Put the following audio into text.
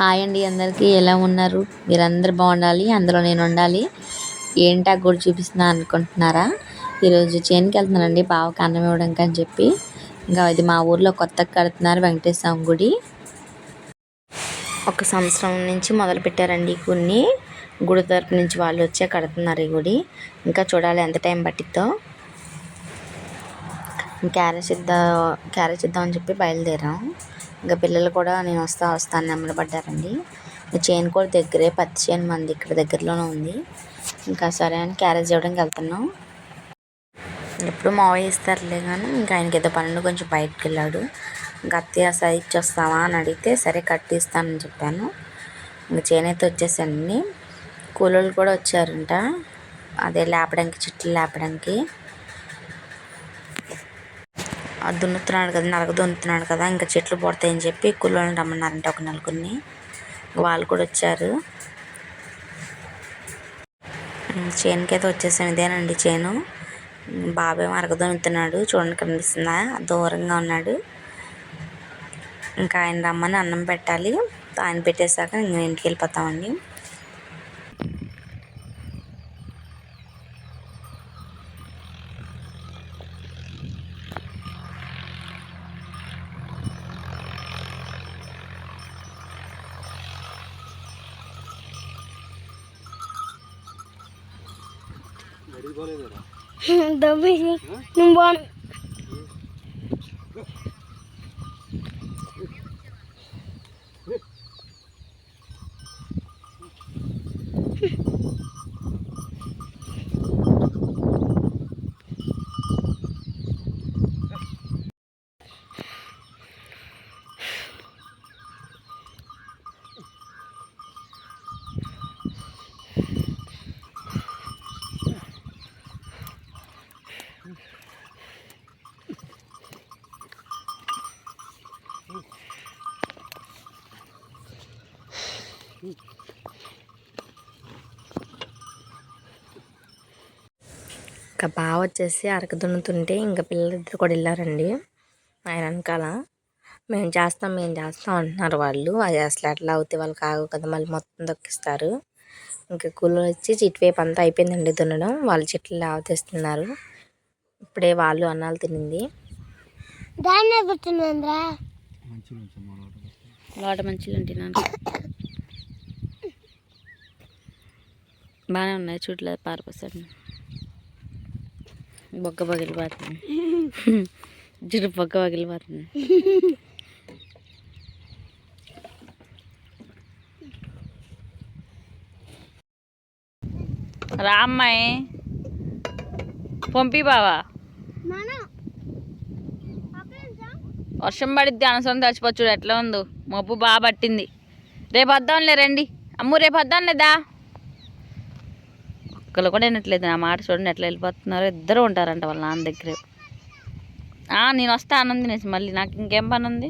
Hi అండి అందరికీ. ఎలా ఉన్నారు? మీరందరూ బాగుండాలి? అందులో నేను ఉండాలి. ఏంటా గుడి చూపిస్తున్నా అనుకుంటున్నారా? ఈరోజు చేనుకి వెళ్తున్నానండి. బావకి అన్నం ఇవ్వడానికి అని చెప్పి. ఇంకా ఇది మా ఊర్లో కొత్తగా కడుతున్నారు వెంకటేశ్వర స్వామి గుడి. ఒక సంవత్సరం నుంచి మొదలు పెట్టారండి ఈ గుడిని. గుడి తరపు నుంచి వాళ్ళు వచ్చే కడుతున్నారు ఈ గుడి. ఇంకా చూడాలి ఎంత టైం పట్టిద్దో. క్యారేజ్ ఇద్దాం క్యారేజ్ ఇద్దామని చెప్పి బయలుదేరాం. ఇంకా పిల్లలు కూడా నేను వస్తా వస్తాను నెమ్మది పడ్డారండి. చేను కూడా దగ్గరే పత్తి చేను మంది ఇక్కడ దగ్గరలోనే ఉంది. ఇంకా సరే అని క్యారేజ్ ఇవ్వడానికి వెళ్తున్నాం. ఎప్పుడు మావయ్య ఇస్తారులే కానీ ఇంకా ఆయనకి ఏదో పనులు కొంచెం బయటకు వెళ్ళాడు. ఇంకా అత్తయ్య సరి ఇచ్చొస్తావా అని అడిగితే సరే కట్టిస్తానని చెప్పాను. ఇంకా చేనైతే వచ్చేసండి కూలోళ్ళు కూడా వచ్చారంట. అదే లేపడానికి చెట్లు లేపడానికి. దున్నుతున్నాడు కదా నరక దున్నుతున్నాడు కదా ఇంకా చెట్లు పడతాయని చెప్పి కూలోళ్ళని రమ్మన్నారంట ఒక నలుగురిని. వాళ్ళు కూడా వచ్చారు. చేనుకి అయితే వచ్చేసాం ఇదేనండి చేను. బాబాయ్ మరక దున్నుతున్నాడు చూడండి కనిపిస్తుందా? దూరంగా ఉన్నాడు. ఇంకా ఆయన రమ్మని అన్నం పెట్టాలి. ఆయన పెట్టేశాక నేను ఇంటికి వెళ్ళిపోతామండి. దబ్బేసి నేను ఇంకా బావ వచ్చేసి అరక దున్నుతుంటే ఇంకా పిల్లలిద్దరు కూడా వెళ్ళారండి. ఆయన వెనకాల. మేము చేస్తాం మేము చేస్తాం అంటున్నారు వాళ్ళు. అది అసలు ఎట్లా అవుతాయి వాళ్ళు కావు కదా మళ్ళీ మొత్తం దొక్కిస్తారు. ఇంకా కూలో వచ్చి చిట్వేపు అంతా అయిపోయిందండి దున్నడం. వాళ్ళు చెట్లు లావతీస్తున్నారు ఇప్పుడే వాళ్ళు అన్నాలు తినింది. లోట మంచిలు ఉంటున్నాను బాగానే ఉన్నాయి చూడలేదు పారిపోసాడు బొగ్గ పగిలిపోతుంది జుట్టు బొగ్గ పగిలిపోతుంది రా అమ్మాయి. పంపి బావా. వర్షం పడిద్ది అనసరం చచ్చిపోవచ్చు. చూడు ఎట్లా ఉందో. మబ్బు బాగా పట్టింది. రేపు వద్దాంలే రండి. అమ్ము రేపు వద్దాంలేదా? ఒక్కరు కూడా వినట్లేదు. నా మాట చూడండి ఎట్లా వెళ్ళిపోతున్నారు. ఇద్దరు ఉంటారంట వాళ్ళ నాన్న దగ్గరే. నేను వస్తా అనంది మళ్ళీ నాకు ఇంకేం పని ఉంది